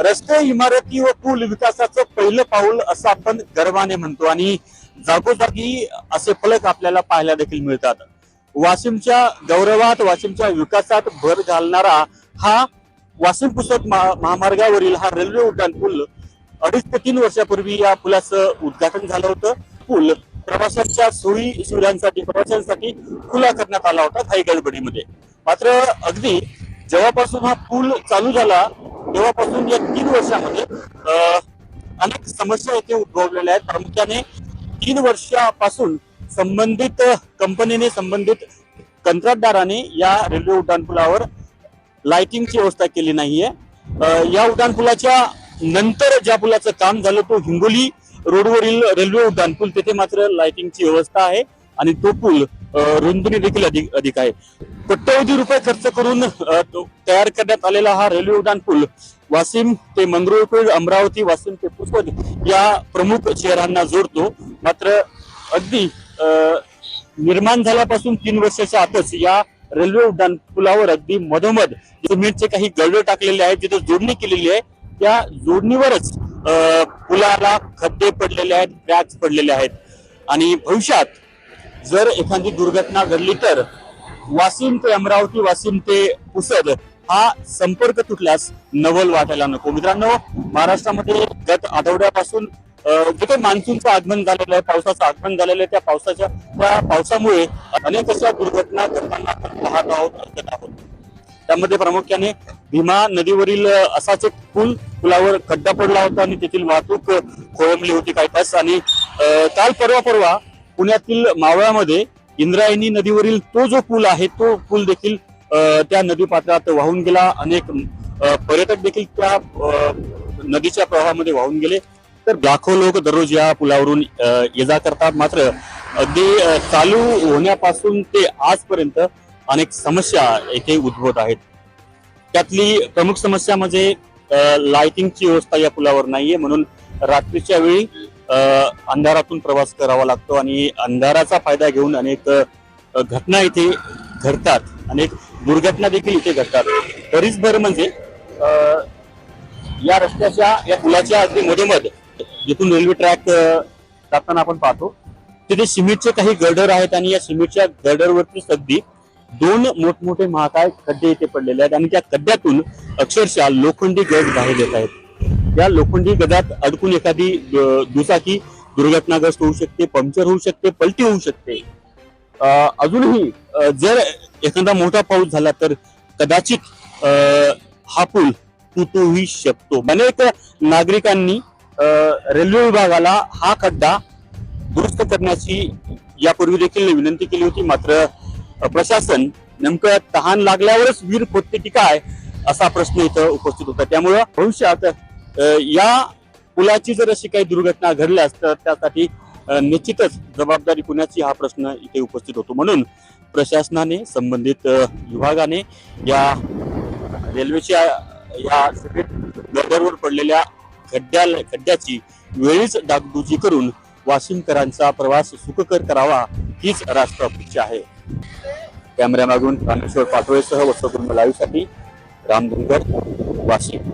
रस्ते इमारती व पूल विकासाचं पहिलं पाऊल असं आपण गर्वाने म्हणतो. आणि जागोजागी असे फलक आपल्याला पाहायला देखील मिळतात. वाशिमच्या गौरवात वाशिमच्या विकासात भर घालणारा हा वाशिम पुसद महामार्गावरील हा रेल्वे उड्डाण पूल अडीच ते तीन वर्षापूर्वी या पुलाचं उद्घाटन झालं होतं. पूल प्रवाशांच्या सोयी सुविधांसाठी प्रवाशांसाठी खुला करण्यात आला होता काही गडबडीमध्ये मात्र अगदी जेव्हापासून हा पूल चालू झाला तेव्हापासून या तीन वर्षामध्ये अनेक समस्या येथे उद्भवलेल्या आहेत. प्रामुख्याने तीन वर्षापासून संबंधित कंपनीने संबंधित कंत्राटदाराने या रेल्वे उड्डाणपुलावर लाइटिंगची व्यवस्था केली नाहीये. या उड्डाणपुलाच्या नंतर ज्या पुलाचं काम झालं तो हिंगोली रोडवरील रेल्वे उड्डाणपूल तेथे मात्र लाइटिंगची व्यवस्था आहे. आणि तो पूल रुंदीने देखील अधिक अधिक आहे. कोट्यवधी रुपये खर्च करून तयार करण्यात आलेला हा रेल्वे उड्डाण पूल वाशिम ते मंगरुळपीर अमरावती वाशिम ते पुष्पद या प्रमुख शहरांना जोडतो. मात्र अगदी निर्माण झाल्यापासून तीन वर्षाच्या आतच या रेल्वे उड्डाण पुलावर अगदी मधोमध सिमेंटचे काही गळवे टाकलेले आहेत जिथे जोडणी केलेली आहे त्या जोडणीवरच पुलाला खड्डे पडलेले आहेत क्रॅक्स पडलेले आहेत. आणि भविष्यात जर एखादी दुर्घटना घडली तर वाशिम ते अमरावती वाशिम ते पुसद हा संपर्क तुटल्यास नवल वाटायला नको. मित्रांनो महाराष्ट्रामध्ये गत आठवड्यापासून जे काही मान्सूनचं आगमन झालेलं आहे पावसाचं आगमन झालेलं आहे त्या पावसाच्या त्या पावसामुळे अनेक अशा दुर्घटना घडताना आपण पाहत आहोत आहोत. त्यामध्ये प्रामुख्याने भीमा नदीवरील असाच एक पूल पुलावर खड्डा पडला होता आणि तेथील वाहतूक खोळंबली होती काही तास. आणि काल परवा परवा पुण्यातील मावळामध्ये इंद्रायणी नदीवरील तो जो पूल आहे तो पूल देखील त्या नदी पात्रात वाहून गेला. अनेक पर्यटक देखील त्या नदीच्या प्रवाहामध्ये वाहून गेले. तर लाखो लोक दररोज या पुलावरून ये जा करतात. मात्र अगदी चालू होण्यापासून ते आजपर्यंत अनेक समस्या येथे उद्भवत आहेत. त्यातली प्रमुख समस्या म्हणजे लायटिंगची लाइटिंगची व्यवस्था या पुलावर नाहीये. म्हणून रात्रीच्या वेळी अंधारातून प्रवास करावा लागतो आणि अंधाराचा फायदा घेऊन अनेक घटना इथे घडतात. अनेक दुर्घटना देखील इथे घडतात. तरीच भर म्हणजे या रस्त्याच्या या पुलाच्या अगदी मधोमध जिथून रेल्वे ट्रॅक जाताना आपण पाहतो तिथे सिमेंटचे काही गर्डर आहेत आणि या सिमेंटच्या गर्डरवरती अगदी दोन मोठमोठे महाकाय खड्डे इथे पडलेले आहेत आणि त्या खड्ड्यातून अक्षरशः लोखंडी गट बाहेर येत आहेत. या लोखंडी गदात अडकून एखादी दुचाकी दुर्घटनाग्रस्त होऊ शकते पंक्चर होऊ शकते पलटी होऊ शकते. अजूनही जर एखादा मोठा पाऊस झाला तर कदाचित हा पूल तुटूही शकतो. अनेक नागरिकांनी रेल्वे विभागाला हा खड्डा दुरुस्त करण्याची यापूर्वी देखील विनंती केली होती. मात्र प्रशासन नेमकं तहान लागल्यावरच वीर खोदते की काय असा प्रश्न इथं उपस्थित होता. त्यामुळं भविष्यात या पुलाची जर अशी काही दुर्घटना घडल्यास तर त्यासाठी निश्चितच जबाबदारी कुणाची हा प्रश्न इथे उपस्थित होतो. म्हणून प्रशासनाने संबंधित विभागाने या रेल्वेच्या या गर्दरवर पडलेल्या खड्ड्या खड्ड्याची वेळीच डागडुजी करून वाशिमकरांचा प्रवास सुखकर करावा हीच राष्ट्र अपेक्षा आहे. कॅमेरा मागून रामेश्वर पाटोळेसह वसकुंभ लाईव्हसाठी राम वाशिम.